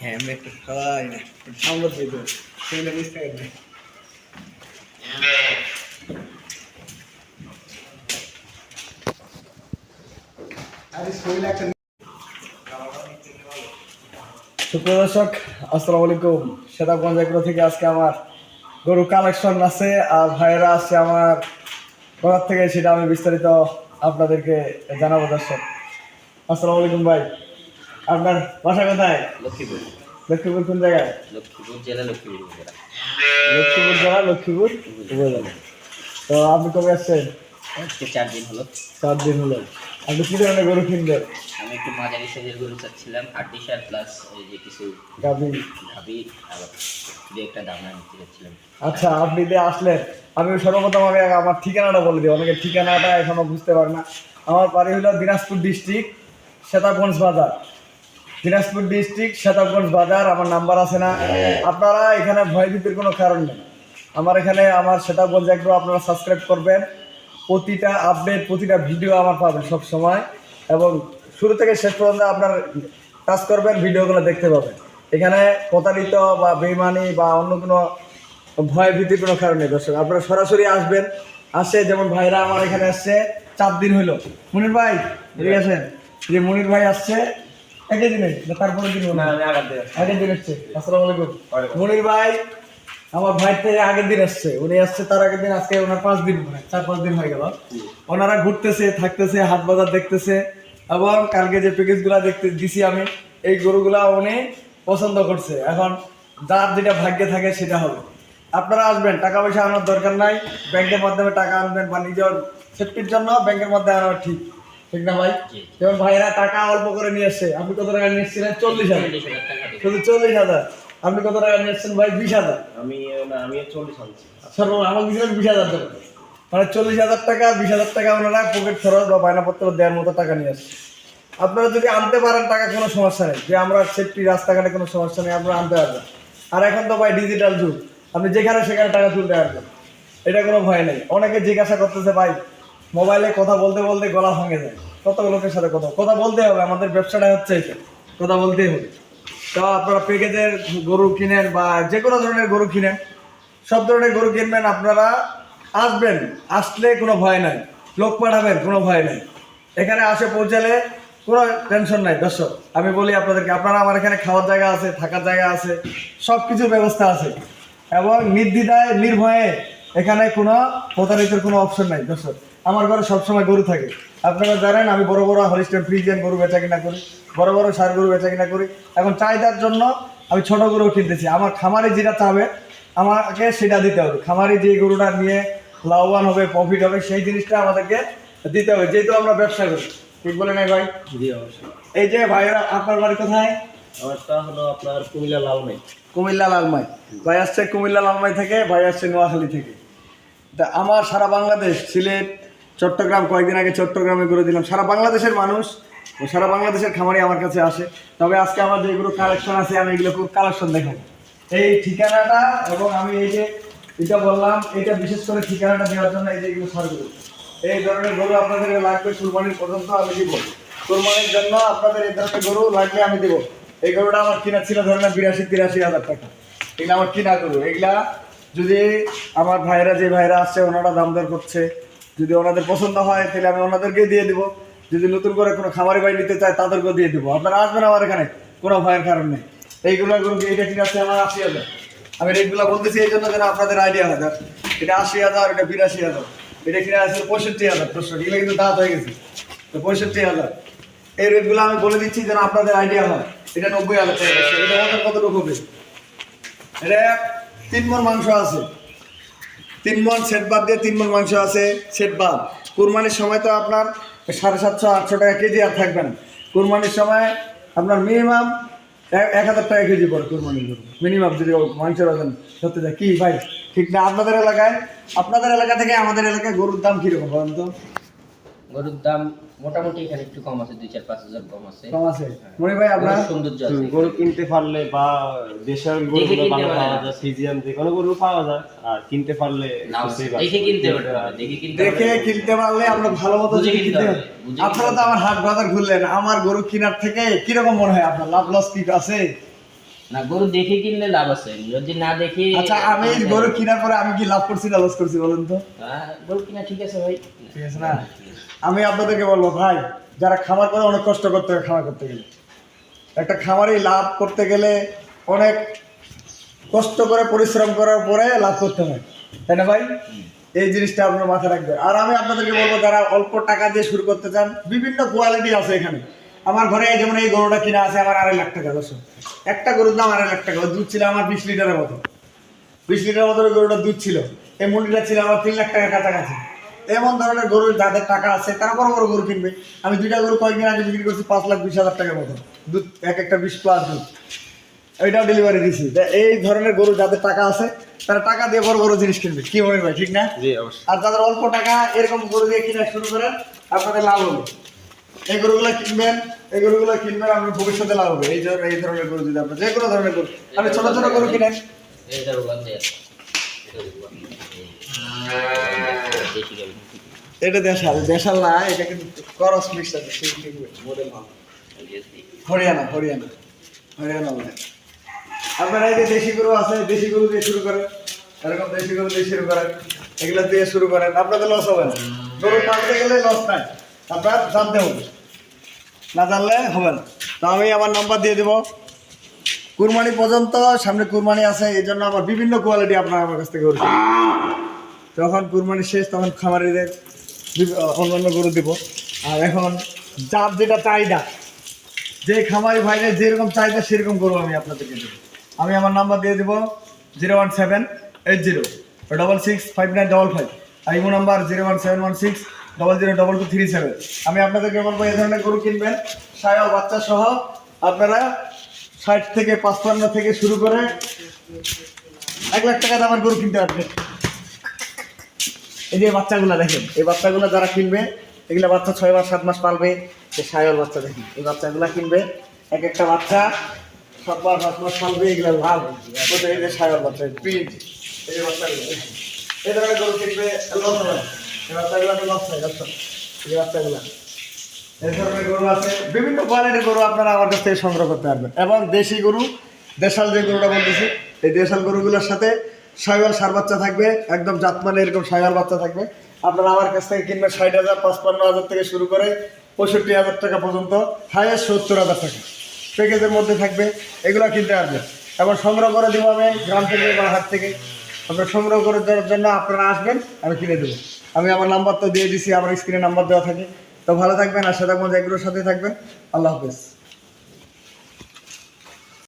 হ্যাঁ আমি একটু খাওয়াই না দিয়ে দেবো। বুঝতে আসসালামু আলাইকুম। সেতাবগঞ্জ এগুলো থেকে আজকে আমার গরু কালেকশন আছে আর ভাইয়েরা আছে আমার ঘর থেকে সেটা আমি বিস্তারিত আপনাদেরকে জানাব দর্শক। আসসালামু আলাইকুম ভাই। আপনার বাসা কোথায়? লক্ষ্মীপুর। লক্ষ্মীপুর কোন জায়গায়? লক্ষ্মীপুর জেলা লক্ষ্মীপুর লক্ষ্মীপুর জেলা লক্ষ্মীপুর উপজেলা। তো আপনি কবে আসছেন? আজকে চার দিন হলো। চার দিন হলো। আপনি কি ধরনের গরু কিনবেন আমি একটু মাঝারি সাইজের গরু চাচ্ছিলাম হাড্ডি সার প্লাস ওই যে কিছু গাভী। ভাবি আবার দু একটা দানা নিতে চাচ্ছিলাম আচ্ছা আপনি যে আসলেন আমি সর্বপ্রথম আমি আমার ঠিকানাটা বলে দিই। অনেকে ঠিকানাটা এখনও বুঝতে পারে না। আমার বাড়ি হলো দিনাজপুর ডিস্ট্রিক্ট সেতাবগঞ্জ বাজার। দিনাজপুর ডিস্ট্রিক্ট, সেতাবগঞ্জ বাজার, আমার নাম্বার আছে না। আপনারা এখানে ভয়ভীতির কোনো কারণ নেই। আমার এখানে, আমার সেতাবগঞ্জ একটু আপনারা সাবস্ক্রাইব করবেন। প্রতিটা আপডেট প্রতিটা ভিডিও আমার পাবেন সব সময় এবং শুরু থেকে শেষ পর্যন্ত আপনার কাজ করবেন ভিডিওগুলো দেখতে পাবেন। এখানে প্রতারিত বা বেইমানি বা অন্য কোনো ভয় ভীতির কোনো কারণ নেই, দর্শক। আপনারা সরাসরি আসবেন, আসে যেমন ভাইরা আমার এখানে আসছে, চার দিন হইল মনির ভাই, ঠিক আছেন যে মনির ভাই আসছে একই দিনে না দিন আমি আগের দিন আসছে। আসসালামু আলাইকুম। মনির ভাই আমার ভাই থেকে আগের দিন আসছে। উনি আসছে তার আগের দিন আজকে ওনার পাঁচ দিন চার পাঁচ দিন হয়ে গেল। ওনারা ঘুরতেছে থাকতেছে হাট বাজার দেখতেছে এবং কালকে যে প্যাকেজগুলো দেখতে দিছি আমি এই গরুগুলা উনি পছন্দ করছে। এখন যার যেটা ভাগ্যে থাকে সেটা হবে। আপনারা আসবেন টাকা পয়সা আনার দরকার নাই। ব্যাংকের মাধ্যমে টাকা আনবেন বা নিজের সেফটির জন্য ব্যাংকের মাধ্যমে আনা ঠিক। ঠিক না ভাই। যেমন ভাইরা টাকা অল্প করে নিয়ে এসছে আপনি কত টাকা নিয়ে এসেছিলেন? চল্লিশ হাজার। টাকা শুধু চল্লিশ হাজার। আপনি কত টাকা নিয়ে এসছেন ভাই? বিশ হাজার। আমি আমি চল্লিশ হাজার দিয়েছিলেন বিশ হাজার টাকা মানে চল্লিশ হাজার টাকা বিশ হাজার টাকা ওনারা পকেট খরচ বা বায়নাপত্র দেওয়ার মতো টাকা নিয়ে আসছে। আপনারা যদি আনতে পারেন টাকা কোনো সমস্যা নেই। যে আমরা সেফটি রাস্তাঘাটে কোনো সমস্যা নেই আপনারা আনতে পারবেন আর এখন তো ভাই ডিজিটাল যুগ। আপনি যেখানে সেখানে টাকা তুলতে পারবেন। এটা কোনো ভয় নেই। অনেকে জিজ্ঞাসা করতেছে ভাই মোবাইলে কথা বলতে বলতে গলা ভাঙে যায়। কত লোকের সাথে কথা কথা বলতে হবে, আমাদের ব্যবসাটা হচ্ছে কথা বলতেই হবে। তো আপনারা প্যাকেজের গরু কিনেন বা যে কোনো ধরনের গরু কিনেন, সব ধরনের গরু কিনবেন, আপনারা আসবেন, আসলে কোনো ভয় নাই। লোক পাঠাবেন, কোনো ভয় নাই। এখানে আসে পৌঁছালে কোনো টেনশন নাই। দর্শক, আমি বলি আপনাদেরকে, আপনারা আমার এখানে খাওয়ার জায়গা আছে, থাকার জায়গা আছে সব কিছুর ব্যবস্থা আছে। এবং নির্দ্বিধায়, নির্ভয়ে এখানে কোনো প্রতারিতের কোনো অপশন নাই। দর্শক আমার ঘরে সবসময় গরু থাকে। আপনারা জানেন আমি বড় বড় হলিস্টেন ফ্রিজিয়ান গরু বেচা কিনা করি বড় বড় সার গরু বেচা কিনা করি। এখন চাহিদার জন্য আমি ছোট গরু কিনতেছি। আমার খামারে যেটা চাবে আমাকে সেটা দিতে হবে। খামারে যে গরুটা নিয়ে লাভবান হবে প্রফিট হবে সেই জিনিসটা আমাদেরকে দিতে হবে। যেহেতু আমরা ব্যবসা করি ঠিক বলে নাই ভাই? জি অবশ্যই। এই যে ভাইরা আপনার বাড়ি কোথায়? আমারটা হলো আপনার কুমিল্লা লাল নেই কুমিল্লা লালমাই। ভাই আসছে কুমিল্লা লালমাই থেকে ভাই আসছে নোয়াখালী থেকে। তা আমার সারা বাংলাদেশ সিলেট চট্টগ্রাম, কয়েকদিন আগে চট্টগ্রামে করে দিলাম। সারা বাংলাদেশের মানুষ ও সারা বাংলাদেশের খামারি আমার কাছে আসে। তবে আজকে আমার যেগুলো কালেকশন আছে, আমি এগুলো খুব কালেকশন দেখাবো। এই ঠিকানাটা এবং আমি এই যে এটা বললাম, এটা বিশেষ করে ঠিকানাটা দেওয়ার জন্য এই যে এগুলো সারগুলো এই ধরনের গরু আপনাদের লাগবে কুরবানির পর্যন্ত আমি দিব। কুরবানির জন্য আপনাদের এই ধরনের গরু লাগলে আমি দেবো। এই গরুটা আমার কিনা ছিল ধরেন বিরাশি, তিরাশি হাজার টাকা। এগুলো আমার কিনা গরু। এগুলা যদি আমার ভাইরা যে ভাইরা আসছে, ওনারা দাম দর করছে। যদি ওনাদের পছন্দ হয়, তাহলে আমি ওনাদেরকে দিয়ে দিব। যদি নতুন করে কোনো খামারি বাড়ি নিতে চায়, তাদেরকেও দিয়ে দিব। আপনারা আসবেন আমার এখানে, কোনো ভয়ের কারণ নেই। এইগুলো এটা কিনা আছে? আমার আশি হাজার। আমি রেটগুলো বলতেছি এই জন্য যেন আপনাদের আইডিয়া হয়। এটা আশি হাজার, এটা বিরাশি হাজার। এটা কিনা আছে পঁয়ষট্টি হাজার দর্শক এগুলো কিন্তু দাঁত হয়ে গেছে। তো পঁয়ষট্টি হাজার। এই রেটগুলো আমি বলে দিচ্ছি যেন আপনাদের আইডিয়া হয়। এটা নব্বই হাজার টাকা। এটা আমাদের কতটুকু হবে? এটা তিন মন মাংস আছে। তিন মন সেট বাদ দিয়ে তিন মন মাংস আছে, সেট বাদ। কুরবানির সময় তো আপনার সাড়ে সাতশো, আটশো টাকা কেজি আর থাকবে না। কুরবানির সময় আপনার মিনিমাম এক হাজার টাকা কেজি পড়ে কুরবানির গরু মিনিমাম যদি মাংস মাংসের ওজন সত্যি যায়। কী ভাই? ঠিক না, আপনাদের এলাকায়? আপনাদের এলাকা থেকে আমাদের এলাকায় গরুর দাম কীরকম বলেন তো? গরুর দাম মোটামুটি এখানে একটু কম আছে দুই চার পাঁচ হাজার কম আছে। কম আছে। মনি ভাই আপনার সৌন্দর্য আছে গরু কিনতে পারলে বা দেশের ভালো পাওয়া যায় সিজিয়াম যে কোনো গরু পাওয়া যায় আর কিনতে পারলে। দেখে কিনতে পারবে দেখে কিনতে পারলে আমরা ভালো মতো কিনতে আপনারা তো আমার হাট বাজার ঘুরলেন আমার গরু কেনার থেকে কীরকম মনে হয় আপনার? লাভ লস কি আছে? না গরু দেখে কিনলে লাভ আছে। যদি না দেখে আচ্ছা আমি গরু কেনার পরে আমি কি লাভ করছি না লস করছি বলুন তো? গরু কিনা ঠিক আছে ভাই। ঠিক আছে না? আমি আপনাদেরকে বলব ভাই যারা খামার করে অনেক কষ্ট করতে হয় খামার করতে গেলে। একটা খামারে লাভ করতে গেলে অনেক কষ্ট করে পরিশ্রম করার পরে লাভ করতে হয়। তাই না ভাই? এই জিনিসটা আপনার মাথায় রাখবে আর আমি আপনাদেরকে বলব যারা অল্প টাকা দিয়ে শুরু করতে চান বিভিন্ন কোয়ালিটি আছে এখানে। আমার ঘরে যেমন এই গরুটা কিনা আছে আমার আড়াই লাখ টাকা দশ একটা গরুর দাম আড়াই লাখ টাকা দুধ ছিল আমার বিশ লিটারের মতো। বিশ লিটার মতো গরুটার দুধ ছিল। এই মুরগিটা ছিল আমার তিন লাখ টাকার কাছাকাছি। এমন ধরনের গরু যাদের টাকা আছে তারা বড় বড় গরু কিনবে। আমি দুইটা গরু কয়েকদিন আগে বিক্রি করছি পাঁচ লাখ বিশ হাজার টাকার মতো। দুধ এক একটা বিশ প্লাস দুধ। ওইটাও ডেলিভারি দিছি। এই ধরনের গরু যাদের টাকা আছে তারা টাকা দিয়ে বড় বড় জিনিস কিনবে। কি মনে হয় ঠিক না? আর যাদের অল্প টাকা এরকম গরু দিয়ে কিনা শুরু করেন আপনাদের লাভ হবে। এই গরুগুলো কিনবেন এই গরুগুলো কিনবেন আপনার ভবিষ্যতে লাভ হবে। এই ধরনের এই ধরনের গরু যদি আপনার যে কোনো ধরনের গরু। আপনি ছোট ছোট গরু কিনেন। এটা দেশাল। দেশাল না এটা কিন্তু করস মিক্স আছে সেই মডেল ভালো। হরিয়ানা হরিয়ানা। হরিয়ানা বলে আপনারা এই যে দেশি গরু আছে দেশি গরু দিয়ে শুরু করেন। এরকম দেশি গরু দিয়ে শুরু করেন। এগুলো দিয়ে শুরু করেন। আপনাদের লস হবে না। গরু টানতে গেলে লস নাই। আপনার জানতে হবে। না জানলে হবে না। তো আমি আমার নাম্বার দিয়ে দিব। কুরবানি পর্যন্ত সামনে কুরবানি আছে, এই জন্য আমার বিভিন্ন কোয়ালিটি আপনারা আমার কাছ থেকে কিনবেন। যখন কুরবানি শেষ, তখন খামারিদের অন্যান্য গরু দিব। আর এখন যার যেটা চাহিদা, যে খামারি ভাইদের যেরকম চাহিদা, সেরকম গরু আমি আপনাদেরকে দেবো। আমি আমার নাম্বার দিয়ে দেবো zero one seven eight zero double six five nine double five আর imo number zero one seven one six double zero double two three seven আমি আপনাদেরকে বলব, এই ধরনের গরু কিনবেন। সায়াল বাচ্চা সহ আপনারা ষাট থেকে পাঁচপান্ন থেকে শুরু করে এক লাখ টাকা দামের গরু কিনতে পারবেন। এই যে বাচ্চাগুলো দেখেন, এই বাচ্চাগুলো যারা কিনবে, এগুলো বাচ্চা ছয় মাস, সাত মাস পালবে, এই সায়ল বাচ্চা দেখেন, এই বাচ্চাগুলো কিনবে, এক একটা বাচ্চা সাত মাস সাত মাস পালবে, এগুলো লাভ এই যে সায়ল বাচ্চা, এই বাচ্চাগুলো এই ধরনের গরু কিনবে। এই বাচ্চাগুলো লস এই বাচ্চাগুলো এই ধরনের গরু আছে বিভিন্ন কোয়ালিটির গরু আপনারা আমার কাছ থেকে সংগ্রহ করতে পারবেন। এবং দেশি গরু, দেশাল যে গরুটা বলতেছি, এই দেশাল গরুগুলোর সাথে সাইওয়াল সার বাচ্চা থাকবে, একদম জাতমানে এরকম সাইওয়াল বাচ্চা থাকবে। আপনারা আমার কাছ থেকে কিনবেন ষাট হাজার, পাঁচপান্ন হাজার থেকে শুরু করে পঁয়ষট্টি হাজার টাকা পর্যন্ত, হাইয়েস্ট সত্তর হাজার টাকা। প্যাকেজের মধ্যে থাকবে, এগুলো কিনতে পারবেন। এবং সংগ্রহ করে দেবো আমি গ্রাম থেকে বা হাট থেকে। আপনারা সংগ্রহ করে দেওয়ার জন্য আপনারা আসবেন, আমি কিনে দেবো। আমি আমার নাম্বার তো দিয়ে দিছি, আমার স্ক্রিনে নাম্বার দেওয়া থাকে। তো ভালো থাকবেন আর থাকবেন এগুলোর সাথে থাকবেন। আল্লাহ হাফেজ।